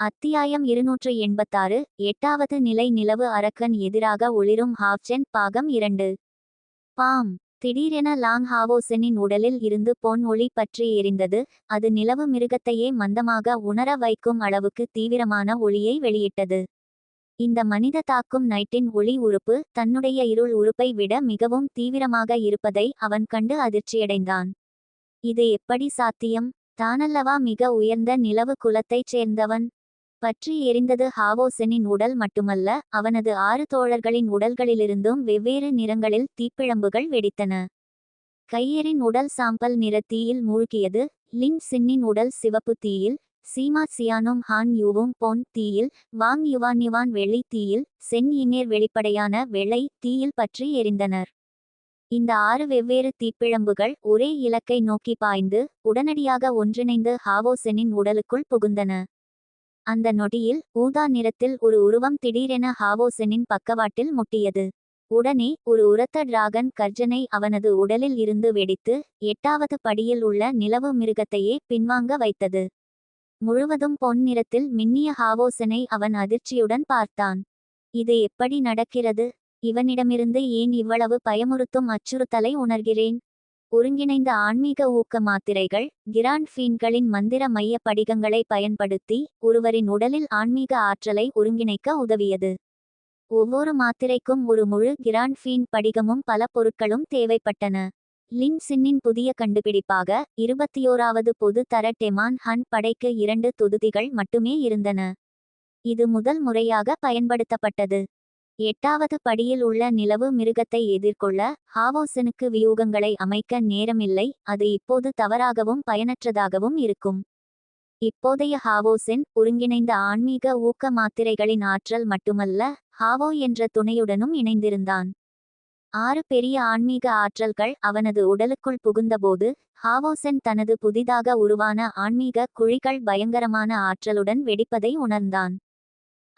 அத்தியாயம் இருநூற்று எண்பத்தாறு எட்டாவது நிலை நிலவு அரக்கன் எதிராக ஒளிரும் ஹாப்சென் பாகம் இரண்டு. பாம். திடீரென லாங் ஹாவோசனின் உடலில் இருந்து பொன் ஒளி பற்றி எரிந்தது. அது நிலவு மிருகத்தையே மந்தமாக உணர வைக்கும் அளவுக்கு தீவிரமான ஒளியை வெளியிட்டது. இந்த மனித தாக்கும் நைட்டின் ஒளி உறுப்பு தன்னுடைய இருள் உறுப்பை விட மிகவும் தீவிரமாக இருப்பதை அவன் கண்டு அதிர்ச்சியடைந்தான். இது எப்படி சாத்தியம்? தானல்லவா மிக உயர்ந்த நிலவு குலத்தைச் சேர்ந்தவன்? பற்றி எரிந்தது ஹாவோசனின் உடல் மட்டுமல்ல அவனது ஆறு தோழர்களின் உடல்களிலிருந்தும் வெவ்வேறு நிறங்களில் தீப்பிழம்புகள் வெடித்தன. கையரின் உடல் சாம்பல் நிற தீயில் மூழ்கியது லின் சின்னின் உடல் சிவப்பு தீயில் சீமா சியானும் ஹான் யூவும் பொன் தீயில் வாங் யுவான் யுவான் வெள்ளி தீயில் சென் இங்கேர் வெளிப்படையான வெள்ளை தீயில் பற்றி எரிந்தனர். இந்த ஆறு வெவ்வேறு தீப்பிழம்புகள் ஒரே இலக்கை நோக்கி பாய்ந்து உடனடியாக ஒன்றிணைந்து ஹாவோசெனின் உடலுக்குள் புகுந்தன. அந்த நொடியில் ஊதா நிறத்தில் ஒரு உருவம் திடீரென ஹாவோசனின் பக்கவாட்டில் முட்டியது. உடனே ஒரு உரத்த டிராகன் கர்ஜனை அவனது உடலில் இருந்து வெடித்து எட்டாவது படியில் உள்ள நிலவு மிருகத்தையே பின்வாங்க வைத்தது. முழுவதும் பொன் நிறத்தில் மின்னிய ஹாவோசனை அவன் அதிர்ச்சியுடன் பார்த்தான். இது எப்படி நடக்கிறது? இவனிடமிருந்து ஏன் இவ்வளவு பயமுறுத்தும் அச்சுறுத்தலை உணர்கிறேன்? ஒருங்கிணைந்த ஆன்மீக ஊக்க மாத்திரைகள் கிராண்ட்ஃபீன்களின் மந்திர மைய படிகங்களை பயன்படுத்தி ஒருவரின் உடலில் ஆன்மீக ஆற்றலை ஒருங்கிணைக்க உதவியது. ஒவ்வொரு மாத்திரைக்கும் ஒரு முழு கிராண்ட்ஃபீன் படிகமும் பல பொருட்களும் தேவைப்பட்டன. லின் சின்னின் புதிய கண்டுபிடிப்பாக இருபத்தியோராவது பொது தர டெமான் ஹன் படைக்கு இரண்டு தொகுதிகள் மட்டுமே இருந்தன. இது முதல் முறையாக பயன்படுத்தப்பட்டது. எட்டாவது படியில் உள்ள நிலவு மிருகத்தை எதிர்கொள்ள ஹாவோசனுக்கு வியூகங்களை அமைக்க நேரமில்லை அது இப்போது தவறாகவும் பயனற்றதாகவும் இருக்கும். இப்போதைய ஹாவோசென் ஒருங்கிணைந்த ஆன்மீக ஊக்க மாத்திரைகளின் ஆற்றல் மட்டுமல்ல ஹாவோ என்ற துணையுடனும் இணைந்திருந்தான். ஆறு பெரிய ஆன்மீக ஆற்றல்கள் அவனது உடலுக்குள் புகுந்தபோது ஹாவோசென் தனது புதிதாக உருவான ஆன்மீக குழிகள் பயங்கரமான ஆற்றலுடன் வெடிப்பதை உணர்ந்தான்.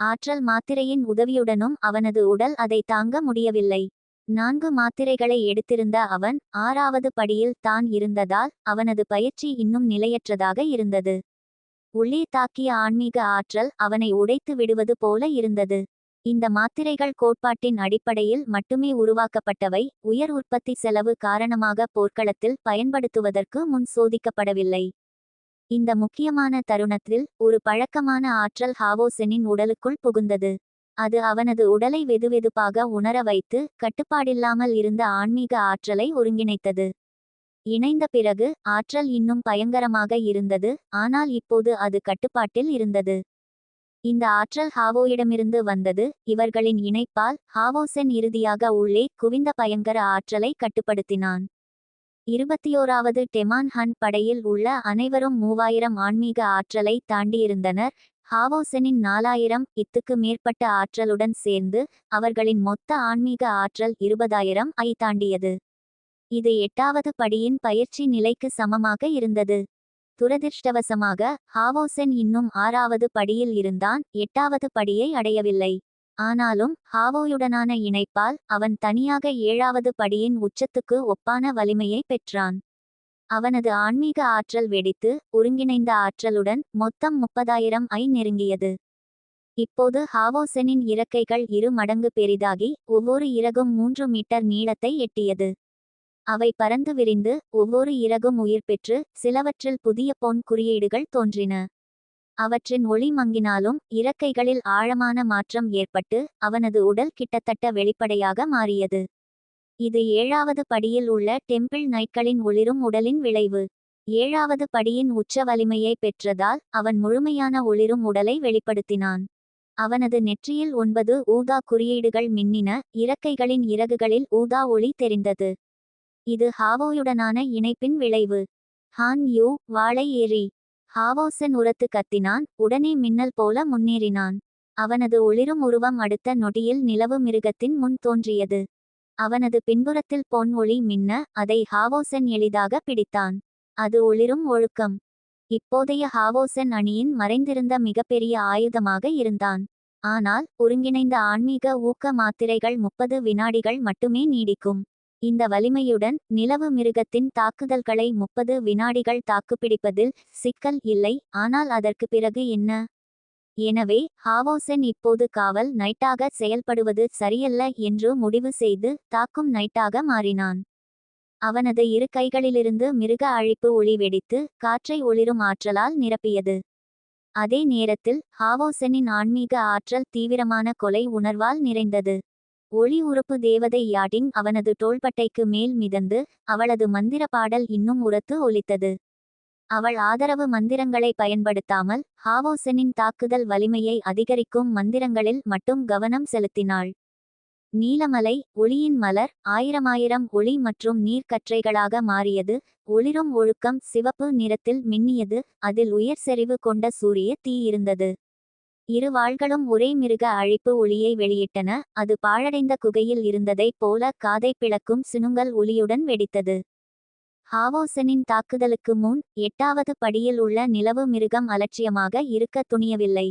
ஆற்றல் மாத்திரையின் உதவியுடனும் அவனது உடல் அதை தாங்க முடியவில்லை. நான்கு மாத்திரைகளை எடுத்திருந்த அவன் ஆறாவது படியில் தான் இருந்ததால் அவனது பயிற்சி இன்னும் நிலையற்றதாக இருந்தது. உள்ளே தாக்கிய ஆன்மீக ஆற்றல் அவனை உடைத்து விடுவது போல இருந்தது. இந்த மாத்திரைகள் கோட்பாட்டின் அடிப்படையில் மட்டுமே உருவாக்கப்பட்டவை உயர் உற்பத்தி செலவு காரணமாக போர்க்களத்தில் பயன்படுத்துவதற்கு முன் சோதிக்கப்படவில்லை. இந்த முக்கியமான தருணத்தில் ஒரு பழக்கமான ஆற்றல் ஹாவோசெனின் உடலுக்குள் புகுந்தது. அது அவனது உடலை வெதுவெதுப்பாக உணர வைத்து கட்டுப்பாடில்லாமல் இருந்த ஆன்மீக ஆற்றலை ஒருங்கிணைத்தது. இணைந்த பிறகு ஆற்றல் இன்னும் பயங்கரமாக இருந்தது ஆனால் இப்போது அது கட்டுப்பாட்டில் இருந்தது. இந்த ஆற்றல் ஹாவோயிடமிருந்து வந்தது இவர்களின் இணைப்பால் ஹாவோசென் இறுதியாக உள்ளே குவிந்த பயங்கர ஆற்றலை கட்டுப்படுத்தினான். இருபத்தியோராவது டெமான் ஹன் படையில் உள்ள அனைவரும் மூவாயிரம் ஆன்மீக ஆற்றலை தாண்டியிருந்தனர். ஹாவோசனின் நாலாயிரம் இத்துக்கு மேற்பட்ட ஆற்றலுடன் சேர்ந்து அவர்களின் மொத்த ஆன்மீக ஆற்றல் இருபதாயிரம் ஐ தாண்டியது. இது எட்டாவது படியின் பயிற்சி நிலைக்கு சமமாக இருந்தது. துரதிர்ஷ்டவசமாக ஹாவோசென் இன்னும் ஆறாவது படியில் இருந்தான். எட்டாவது படியை அடையவில்லை. ஆனாலும் ஹாவோயுடனான இணைப்பால் அவன் தனியாக ஏழாவது படியின் உச்சத்துக்கு ஒப்பான வலிமையை பெற்றான். அவனது ஆன்மீக ஆற்றல் வெடித்து ஒருங்கிணைந்த ஆற்றலுடன் மொத்தம் முப்பதாயிரம் ஐ நெருங்கியது. இப்போது ஹாவோசனின் இறக்கைகள் இரு மடங்கு பெரிதாகி ஒவ்வொரு இறகும் மூன்று மீட்டர் நீளத்தை எட்டியது. அவை பறந்து விரிந்து ஒவ்வொரு இறகும் உயிர் பெற்று சிலவற்றில் புதிய பொன் குறியீடுகள் தோன்றின. அவற்றின் ஒளி மங்கினாலும் இறக்கைகளில் ஆழமான மாற்றம் ஏற்பட்டு அவனது உடல் கிட்டத்தட்ட வெளிப்படையாக மாறியது. இது ஏழாவது படியில் உள்ள டெம்பிள் நைட்களின் ஒளிரும் உடலின் விளைவு. ஏழாவது படியின் உச்ச வலிமையை பெற்றதால் அவன் முழுமையான ஒளிரும் உடலை வெளிப்படுத்தினான். அவனது நெற்றியில் ஒன்பது ஊதா குறியீடுகள் மின்னின இறக்கைகளின் இறகுகளில் ஊதா ஒளி தெரிந்தது. இது ஹாவோயுடனான இணைப்பின் விளைவு. ஹான் யூ வாழை ஏரி ஹாவோசன் உரத்து கத்தினான் உடனே மின்னல் போல முன்னேறினான். அவனது ஒளிரும் உருவம் அடுத்த நொடியில் நிலவு மிருகத்தின் முன் தோன்றியது. அவனது பின்புறத்தில் பொன் ஒளி மின்ன அதை ஹாவோசன் எளிதாக பிடித்தான். அது ஒளிரும் ஒழுக்கம். இப்போதைய ஹாவோசன் அணியின் மறைந்திருந்த மிகப்பெரிய ஆயுதமாக இருந்தான். ஆனால் ஒருங்கிணைந்த ஆன்மீக ஊக்க மாத்திரைகள் முப்பது வினாடிகள் மட்டுமே நீடிக்கும். இந்த வலிமையுடன் நிலவு மிருகத்தின் தாக்குதல்களை முப்பது வினாடிகள் தாக்குப்பிடிப்பதில் சிக்கல் இல்லை ஆனால் அதற்கு பிறகு என்ன? எனவே ஹாவோசென் இப்போது காவல் நைட்டாக செயல்படுவது சரியல்ல என்று முடிவு செய்து தாக்கும் நைட்டாக மாறினான். அவனது இரு கைகளிலிருந்து மிருக அழிப்பு ஒளி வெடித்து காற்றை ஒளிரும் ஆற்றலால் நிரப்பியது. அதே நேரத்தில் ஹாவோசெனின் ஆன்மீக ஆற்றல் தீவிரமான கொலை உணர்வால் நிறைந்தது. ஒளி உறுப்பு தேவதை யாடின் அவனது தோள்பட்டைக்கு மேல் மிதந்து அவளது மந்திர பாடல் இன்னும் உரத்து ஒலித்தது. அவள் ஆதரவு மந்திரங்களை பயன்படுத்தாமல் ஹாவோசெனின் தாக்குதல் வலிமையை அதிகரிக்கும் மந்திரங்களில் மட்டும் கவனம் செலுத்தினாள். நீலமலை ஒளியின் மலர் ஆயிரமாயிரம் ஒளி மற்றும் நீர்க்கற்றைகளாக மாறியது. ஒளிரும் ஒழுக்கம் சிவப்பு நிறத்தில் மின்னியது. அதில் உயர் செறிவு கொண்ட சூரிய தீ இருந்தது. இரு வாள்களும் ஒரே மிருக அழிப்பு ஒளியை வெளியிட்டன. அது பாழடைந்த குகையில் இருந்ததைப் போல காதை பிளக்கும் சினுங்கல் ஒளியுடன் வெடித்தது. ஹாவோசனின் தாக்குதலுக்கு முன் எட்டாவது படியில் உள்ள நிலவு மிருகம் அலட்சியமாக இருக்க துணியவில்லை.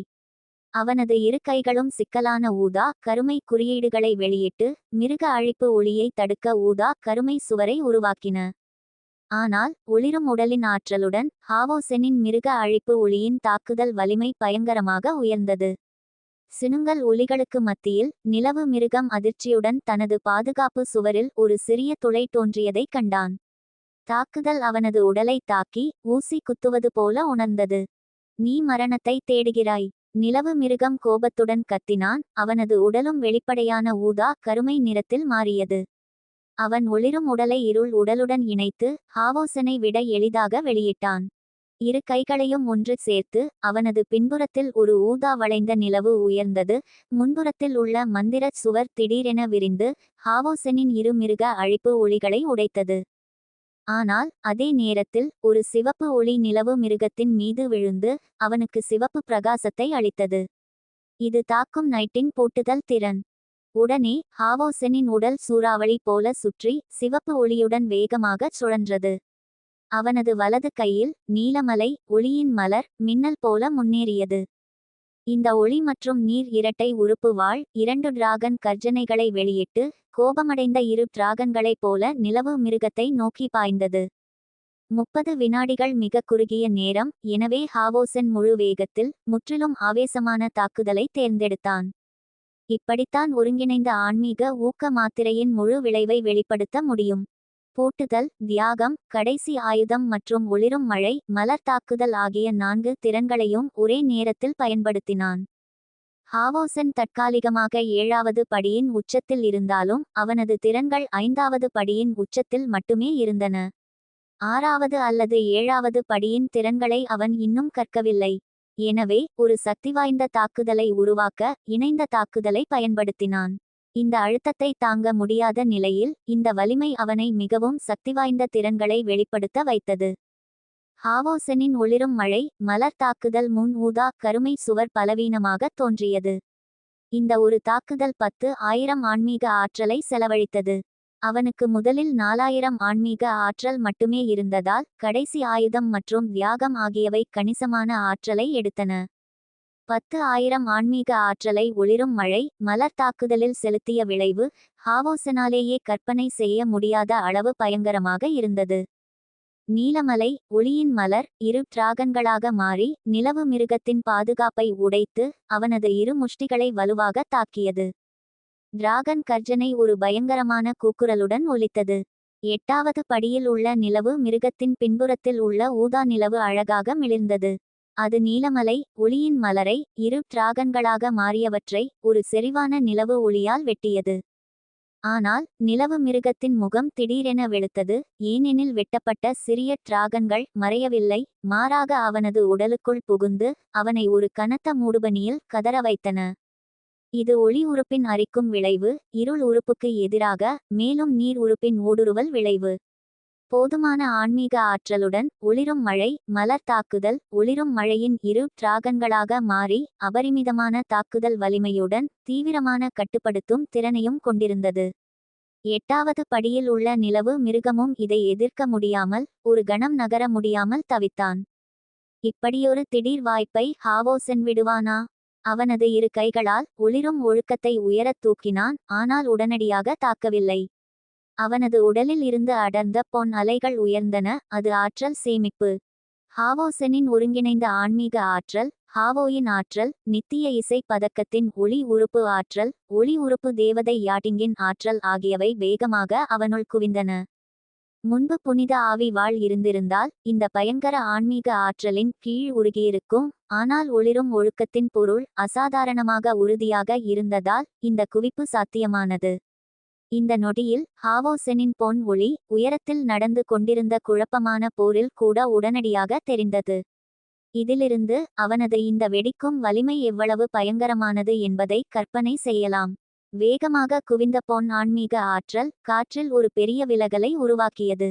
அவனது இரு கைகளும் சிக்கலான ஊதா கருமை குறியீடுகளை வெளியிட்டு மிருக அழிப்பு ஒளியை தடுக்க ஊதா கருமை சுவரை உருவாக்கின. ஆனால் ஒளிரும் உடலின் ஆற்றலுடன் ஹாவோசெனின் மிருக அழிப்பு ஒளியின் தாக்குதல் வலிமை பயங்கரமாக உயர்ந்தது. சினுங்கல் ஒலிகளுக்கு மத்தியில் நிலவு மிருகம் அதிர்ச்சியுடன் தனது பாதுகாப்பு சுவரில் ஒரு சிறிய துளை தோன்றியதைக் கண்டான். தாக்குதல் அவனது உடலை தாக்கி ஊசி குத்துவது போல உணர்ந்தது. நீ மரணத்தை தேடுகிறாய். நிலவு மிருகம் கோபத்துடன் கத்தினான். அவனது உடலும் வெளிப்படையான ஊதா கருமை நிறத்தில் மாறியது. அவன் ஒளிரும் உடலை இருள் உடலுடன் இணைத்து ஹாவோசனை விட எளிதாக வெளியிட்டான். இரு கைகளையும் ஒன்று சேர்த்து அவனது பின்புறத்தில் ஒரு ஊதா வளைந்த நிலவு உயர்ந்தது. முன்புறத்தில் உள்ள மந்திர சுவர் திடீரென விரிந்து ஹாவோசனின் இரு மிருக அழிப்பு ஒளிகளை உடைத்தது. ஆனால் அதே நேரத்தில் ஒரு சிவப்பு ஒளி நிலவு மிருகத்தின் மீது விழுந்து அவனுக்கு சிவப்பு பிரகாசத்தை அளித்தது. இது தாக்கும் நைட்டின் பூட்டுதல் திறன். உடனே ஹாவோசெனின் உடல் சூறாவளி போல சுற்றி சிவப்பு ஒளியுடன் வேகமாகச் சுழன்றது. அவனது வலது கையில் நீலமலை ஒளியின் மலர் மின்னல் போல முன்னேறியது. இந்த ஒளி மற்றும் நீர் இரட்டை உறுப்பு வாழ் இரண்டு டிராகன் கர்ஜனைகளை வெளியிட்டு கோபமடைந்த இரு டிராகன்களைப் போல நிலவு மிருகத்தை நோக்கி பாய்ந்தது. முப்பது வினாடிகள் மிக குறுகிய நேரம் எனவே ஹாவோசன் முழு வேகத்தில் முற்றிலும் ஆவேசமான தாக்குதலை தேர்ந்தெடுத்தான். இப்படித்தான் ஒருங்கிணைந்த ஆன்மீக ஊக்க மாத்திரையின் முழு விளைவை வெளிப்படுத்த முடியும். பூட்டுதல் தியாகம் கடைசி ஆயுதம் மற்றும் ஒளிரும் மழை மலர் தாக்குதல் ஆகிய நான்கு திறன்களையும் ஒரே நேரத்தில் பயன்படுத்தினான். ஹாவோசன் தற்காலிகமாக ஏழாவது படியின் உச்சத்தில் இருந்தாலும் அவனது திறன்கள் ஐந்தாவது படியின் உச்சத்தில் மட்டுமே இருந்தன. ஆறாவது அல்லது ஏழாவது படியின் திறன்களை அவன் இன்னும் கற்கவில்லை. எனவே ஒரு சக்திவாய்ந்த தாக்குதலை உருவாக்க இணைந்த தாக்குதலை பயன்படுத்தினான். இந்த அழுத்தத்தை தாங்க முடியாத நிலையில் இந்த வலிமை அவனை மிகவும் சக்திவாய்ந்த திறன்களை வெளிப்படுத்த வைத்தது. ஹாவோசனின் ஒளிரும் மழை மலர் தாக்குதல் முன் ஊதா கருமை சுவர் பலவீனமாக தோன்றியது. இந்த ஒரு தாக்குதல் பத்து ஆயிரம் ஆன்மீக ஆற்றலை செலவழித்தது. அவனுக்கு முதலில் நாலாயிரம் ஆன்மீக ஆற்றல் மட்டுமே இருந்ததால் கடைசி ஆயுதம் மற்றும் தியாகம் ஆகியவை கணிசமான ஆற்றலை எடுத்தன. பத்து ஆயிரம் ஆன்மீக ஆற்றலை ஒளிரும் மழை மலர் தாக்குதலில் செலுத்திய விளைவு ஹாவோசனாலேயே கற்பனை செய்ய முடியாத அளவு பயங்கரமாக இருந்தது. நீலமலை ஒளியின் மலர் இரு டிராகன்களாக மாறி நிலவு மிருகத்தின் பாதுகாப்பை உடைத்து அவனது இரு முஷ்டிகளை வலுவாக தாக்கியது. டிராகன் கர்ஜனை ஒரு பயங்கரமான கூக்குரலுடன் ஒலித்தது. எட்டாவது படியில் உள்ள நிலவு மிருகத்தின் பின்புறத்தில் உள்ள ஊதா நிலவு அழகாக மிளிர்ந்தது. அது நீலமலை ஒளியின் மலரை இரு டிராகன்களாக மாறியவற்றை ஒரு செறிவான நிலவு ஒளியால் வெட்டியது. ஆனால் நிலவு மிருகத்தின் முகம் திடீரென வெளுத்தது ஏனெனில் வெட்டப்பட்ட சிறிய டிராகன்கள் மறையவில்லை மாறாக அவனது உடலுக்குள் புகுந்து அவனை ஒரு கனத்த மூடுபனியில் கதற வைத்தன. இது ஒளி உறுப்பின் அரிக்கும் விளைவு இருள் உறுப்புக்கு எதிராக மேலும் நீர் உறுப்பின் ஊடுருவல் விளைவு. போதுமான ஆன்மீக ஆற்றலுடன் ஒளிரும் மழை மலர் தாக்குதல் ஒளிரும் மழையின் இரு டிராகன்களாக மாறி அபரிமிதமான தாக்குதல் வலிமையுடன் தீவிரமான கட்டுப்படுத்தும் திறனையும் கொண்டிருந்தது. எட்டாவது படியில் உள்ள நிலவு மிருகமும் இதை எதிர்க்க முடியாமல் ஒரு கணம் நகர முடியாமல் தவித்தான். இப்படியொரு திடீர் வாய்ப்பை ஹாவோசென் விடுவானா? அவனது இரு கைகளால் ஒளிரும் ஒழுக்கத்தை உயரத் தூக்கினான் ஆனால் உடனடியாக தாக்கவில்லை. அவனது உடலில் இருந்து அடர்ந்த பொன் அலைகள் உயர்ந்தன அது ஆற்றல் சேமிப்பு. ஹாவோசெனின் ஒருங்கிணைந்த ஆன்மீக ஆற்றல் ஹாவோயின் ஆற்றல் நித்திய இசை பதக்கத்தின் ஒளி உறுப்பு ஆற்றல் ஒளி உறுப்பு தேவதை யாட்டிங்கின் ஆற்றல் ஆகியவை வேகமாக அவனுள் குவிந்தன. முன்பு புனித ஆவி வாழ் இருந்திருந்தால் இந்த பயங்கர ஆன்மீக ஆற்றலின் கீழ் உருகியிருக்கும் ஆனால் ஒளிரும் ஒழுக்கத்தின் பொருள் அசாதாரணமாக உறுதியாக இருந்ததால் இந்த குவிப்பு சாத்தியமானது. இந்த நொடியில் ஹாவோசெனின் பொன் ஒளி உயரத்தில் நடந்து கொண்டிருந்த குழப்பமான போரில் கூட உடனடியாக தெரிந்தது. இதிலிருந்து அவனது இந்த வெடிக்கும் வலிமை எவ்வளவு பயங்கரமானது என்பதை கற்பனை செய்யலாம். வேகமாக குவிந்த பொன் ஆன்மீக ஆற்றல் காற்றில் ஒரு பெரிய விலகலை உருவாக்கியது.